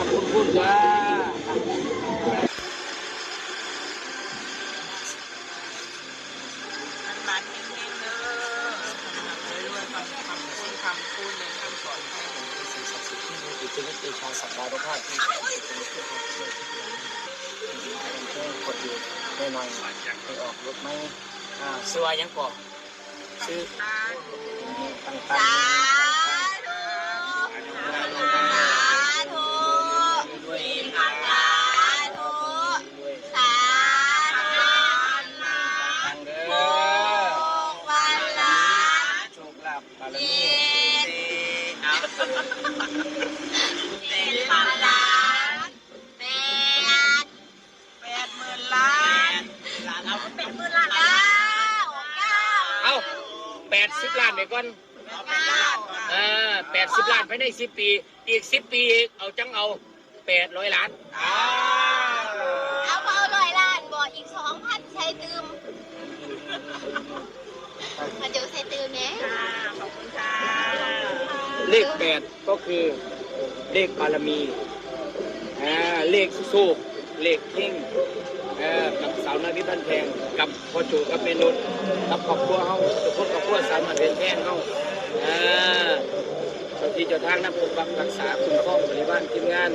ทำคุณคุณจ้ามันมันแห้งๆเด้อรวยๆคำคำคูณคำคูณเลยคำสอนให้สิ่งสิ่งที่มีอิทธิฤทธิ์เดชาสัปดาห์ภาคที่จะเป็นผู้คนที่แค่กดอยู่แน่นอนไปออกรถไหมอ่าซื้อว่ายังก่อซื้อ เอาเป็นพันล้านแปดแปดหมื่นล้านล้านเอาแปดหมื่นล้านเก้าเก้าเอ้าแปดสิบล้านไปก่อนเอาไปล้านเออแปดสิบล้านภายในสิบปี อีกสิบปี เอาจังเอาแปดร้อยล้านอ้าวเอา เลขแปดก็คือเลขบารมีอ่าเลขโชคเลขเข่งอ่อกับสาวนาวิบันแพงกับพ่อโจกับเมนุษกับครอบครัวเฮาทุกคนครอบครัวสาวนาวิบันแพงเฮาอ่าเจ้าที่เจ้าทางนับปกปักรักษาคุ้มครองบริวารทีมงาน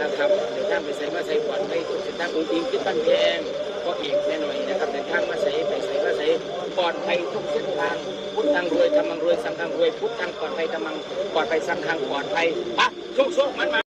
นะครับเดินทางไปใส่มาใส่ก่อนไปทุกเส้นทางองค์อิงขึ้นบ้านแพงก็เอกแน่หน่อยนะครับเดินทางมาใส่ไปใส่มา อดภัยทุกเส้นทางพุทธังรวยธรรมังรวยสังฆังรวยพุทธังปลอดภัยธรรมังปลอดภัยสังฆังปลอดภัยปะโชคโชคมันมา